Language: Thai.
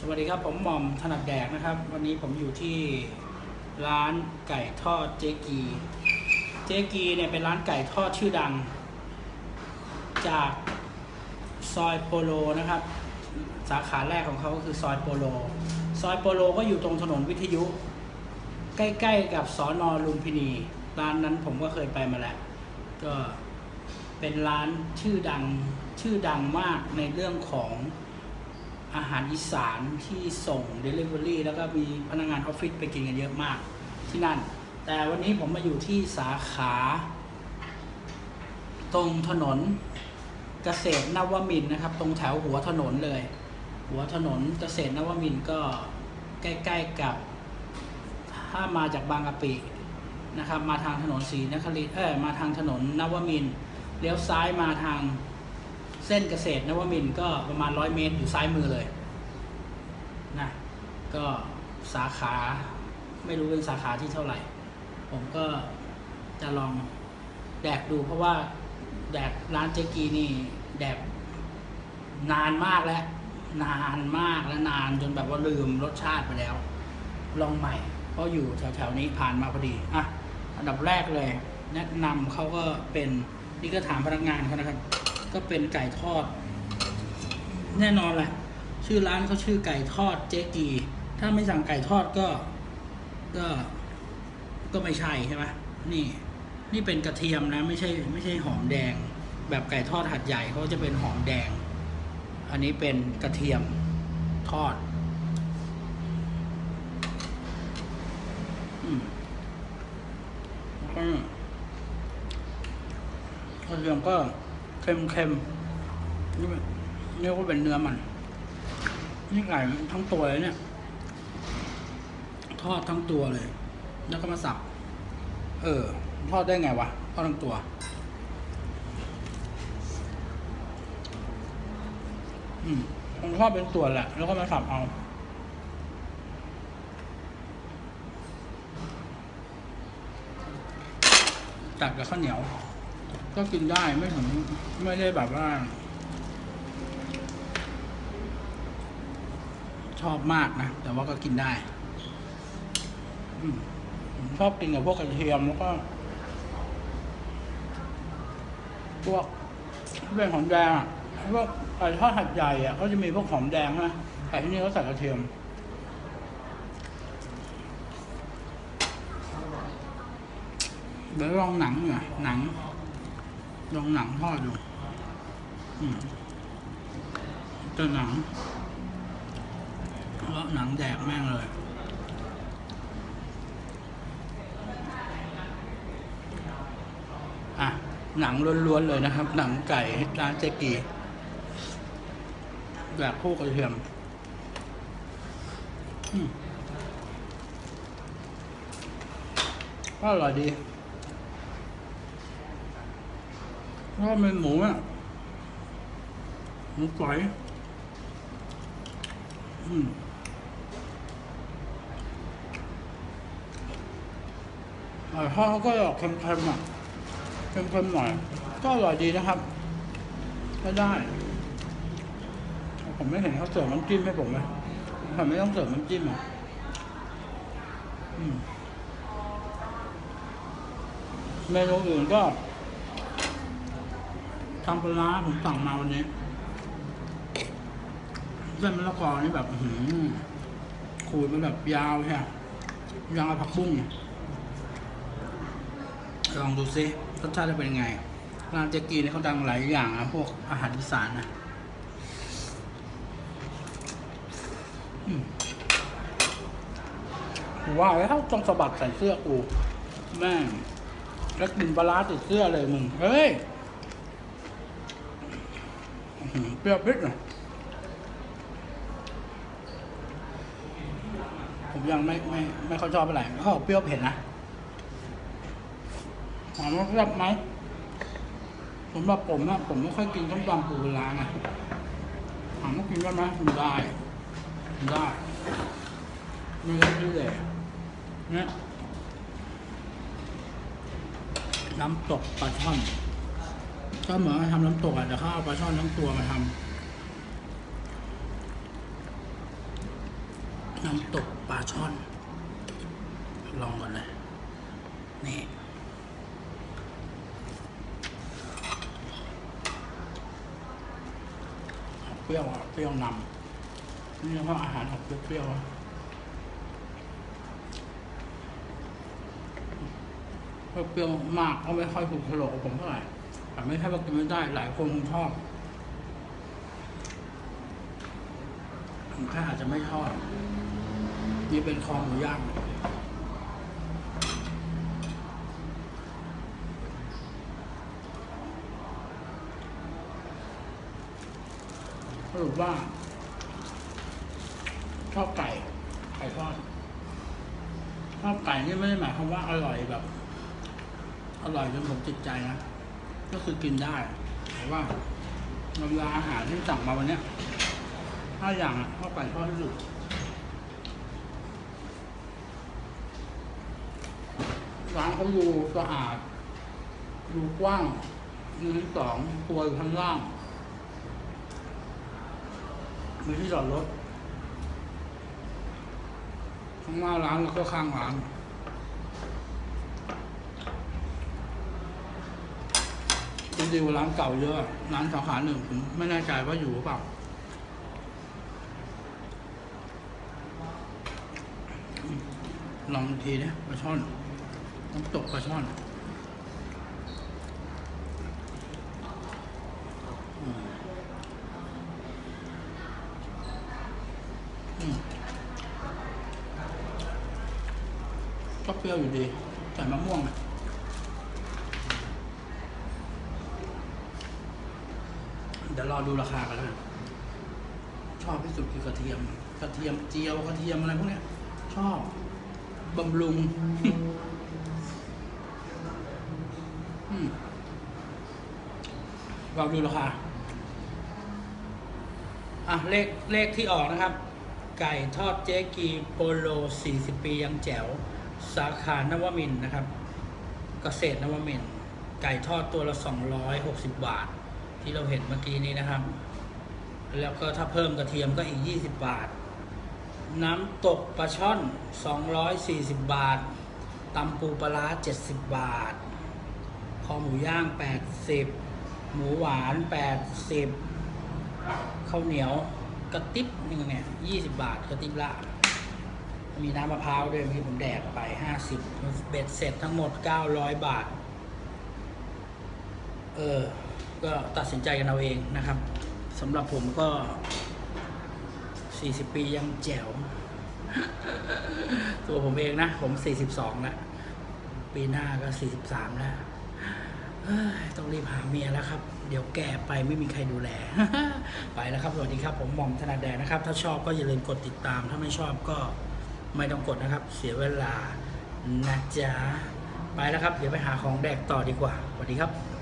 สวัสดีครับ ผมหม่อมถนัดแดกนะครับ วันนี้ผมอยู่ที่ร้านไก่ทอดเจกี เจกีเนี่ยเป็นร้านไก่ทอดชื่อดัง จากซอยโปโลนะครับ สาขาแรกของเขาก็คือซอยโปโล ซอยโปโลก็อยู่ตรงถนนวิทยุ ใกล้ๆกับสอนอลุมพินี ร้านนั้นผมก็เคยไปมาแล้ว ก็เป็นร้านชื่อดังชื่อดังมากในเรื่องของ อาหารอีสานที่ส่ง Delivery แล้วก็มีพนักงานออฟฟิศไปกินกันเยอะมากที่นั่น แต่วันนี้ผมมาอยู่ที่สาขา ตรงถนนเกษตรนวมินนะครับ ตรงแถวหัวถนนเลย หัวถนนเกษตรนวมินก็ใกล้ ๆกับ ถ้ามาจากบางกะปินะครับ มาทางถนนศรีนครินเออมาทางถนนนวมินเลี้ยวซ้ายมาทาง เส้นเกษตรนวมินก็ประมาณร้อยเมตรอยู่ซ้ายมือเลยนะก็สาขาไม่รู้เป็นสาขาที่เท่าไหร่ ผมก็จะลองแดกดูเพราะว่าแดกร้านเจกีนี่แดกนานมากแล้ว นานมากและนานจนแบบว่าลืมรสชาติไปแล้ว ลองใหม่ เพราะอยู่แถวๆนี้ผ่านมาพอดีอะอันดับแรกเลย แนะนำเขาก็เป็นนี่ก็ถามพนักงานเขานะครับ ก็เป็นไก่ทอด แน่นอนแหละชื่อร้านเขาชื่อไก่ทอดเจ๊กี ถ้าไม่สั่งไก่ทอดก็ ก็ ก็ไม่ใช่ใช่ไหมนี่ นี่เป็นกระเทียมนะ ไม่ใช่ ไม่ใช่หอมแดง แบบไก่ทอดหัดใหญ่เขาจะเป็นหอมแดง อันนี้เป็นกระเทียมทอดอืมกระเทียมก็ เค็มเค็มๆนี่เป็นนี่ก็เป็นเนื้อมัน นี่ไก่ทั้งตัวเลยเนี่ย ทอดทั้งตัวเลย แล้วก็มาสับ เออ ทอดได้ไงวะ ทอดทั้งตัว อืมผมทอดเป็นตัวแหละ แล้วก็มาสับเอา ตัดกับข้าวเหนียว ก็กินได้ไม่ถึงไม่ได้แบบว่า ชอบมากนะ แต่ว่าก็กินได้ชอบกินกับพวกกระเทียมแล้วก็พวกเป็นหอมแดงอะพวกไก่ทอดหัดใหญ่อะก็จะมีพวกหอมแดงนะแต่ที่นี่เขาใส่กระเทียมเดี๋ยวลองหนังหน่อยหนัง ลองหนังทอดดูอืมตัวหนังแล้วหนังแดกแม่งเลย อะ หนังล้วนๆเลยนะครับ หนังไก่ร้านเจกีแบบคู่กระเทียมอืมก็อร่อยดี ก็เป็นหมูอะหมูฝอยอืมอ่าทอดเขาก็ออกเค็มๆอะเค็มๆหน่อย ก็อร่อยดีนะครับก็ได้ ผมไม่เห็นเขาเสิร์ฟน้ำจิ้มให้ผมเลยผมไม่ต้องเสิร์ฟน้ำจิ้มอะอืมเมนูอื่นก็ ทำปลาร้าผมสั่งมาวันนี้เส้นมะละกอนี่แบบหือขูดมันแบบยาวใช่ไหมยาวผักบุ้งลองดูซิรสชาติจะเป็นยังไงร้านเจกีเนี่ยเขาดังหลายอย่างนะพวกอาหารอีสานนะอืมกูว่าแล้วต้องสะบัดใส่เสื้อกู แม่ แล้วกินปลาร้าติดเสื้อเลยมึง เฮ้ย เปรี้ยวพริกเลยผมยังไม่ไม่ไม่ค่อยชอบเท่าไหร่เขาเปรี้ยวเผ็ดนะถามว่าแซ่บไหมสำหรับผมนะผมไม่ค่อยกินต้มตำปูปลาร้าไงถามว่ากินได้ไหมได้ได้ไม่ได้ที่เลยเนี่ยน้ำตกปลาช่อน ก็เหมือนทำน้ำตกอะแต่เขาเอาปลาช่อนทั้งตัวมาทำน้ำตกปลาช่อน ลองก่อนเลยนี่เปรี้ยวอะเปรี้ยวนำนี่เรียกว่าอาหารออกเปรี้ยวๆอะเปรี้ยวมากก็ไม่ค่อยถูกโฉลกกับผมเท่าไหร่ แต่ไม่ใช่ว่ากินไม่ได้ หลายคนคงชอบผมแค่อาจจะไม่ชอบ นี่เป็นคอหมูย่างสรุปว่า ชอบไก่ ไก่ทอดชอบไก่นี่ไม่ได้หมายความว่าอร่อยแบบ อร่อยจนผมติดใจนะ ก็คือกินได้แต่ว่าเวลาอาหารที่สั่งมาวันนี้ห้าอย่างอะชอบไก่ทอดที่สุดร้านเขาดูสะอาดดูกว้างมีที่สองครัวอยู่ข้างล่างมีที่จอดรถข้างหน้าร้านแล้วก็ข้างร้าน จริงๆร้านเก่าเยอะ ร้านสาขาหนึ่งผมไม่แน่ใจว่าอยู่หรือเปล่า ลองอีกทีนะปลาช่อนน้ำตกปลาช่อนอืมอืมก็เปรี้ยวอยู่ดี ใส่มะม่วงอะ ดี๋ยวรอดูราคากันแล้วกันชอบที่สุดคือกระเทียม กระเทียมเจียวกระเทียมอะไรพวกเนี้ย ชอบบำรุงเราดูราคา อะ เลขเลขที่ออกนะครับ ไก่ทอดเจ๊กีโปโล 40 ปียังแจ๋ว สาขานวมินนะครับกเกษตรนวมิน ไก่ทอดตัวละ 260 บาท ที่เราเห็นเมื่อกี้นี้นะครับ แล้วก็ถ้าเพิ่มกระเทียมก็อีก 20 บาท น้ำตกปลาช่อน 240 บาทตำปูปลาร้า70 บาท คอหมูย่าง 80 หมูหวาน 80ข้าวเหนียวกระติบหนึ่งเนี่ย20บาทกระติบละ มีน้ำมะพร้าวด้วยมีผมแดกไป50เบ็ดเสร็จทั้งหมด900บาท เออ ก็ตัดสินใจกันเอาเองนะครับสำหรับผมก็ 40 ปียังแจ๋ว ตัวผมเองนะ ผม 42 แล้ว ปีหน้าก็ 43 แล้วต้องรีบหาเมียแล้วครับ เดี๋ยวแก่ไปไม่มีใครดูแล ไปแล้วครับ สวัสดีครับ ผมหม่อมธนาแดงนะครับ ถ้าชอบก็อย่าลืมกดติดตาม ถ้าไม่ชอบก็ไม่ต้องกดนะครับ เสียเวลานะจ๊ะ ไปแล้วครับ เดี๋ยวไปหาของแดกต่อดีกว่า สวัสดีครับ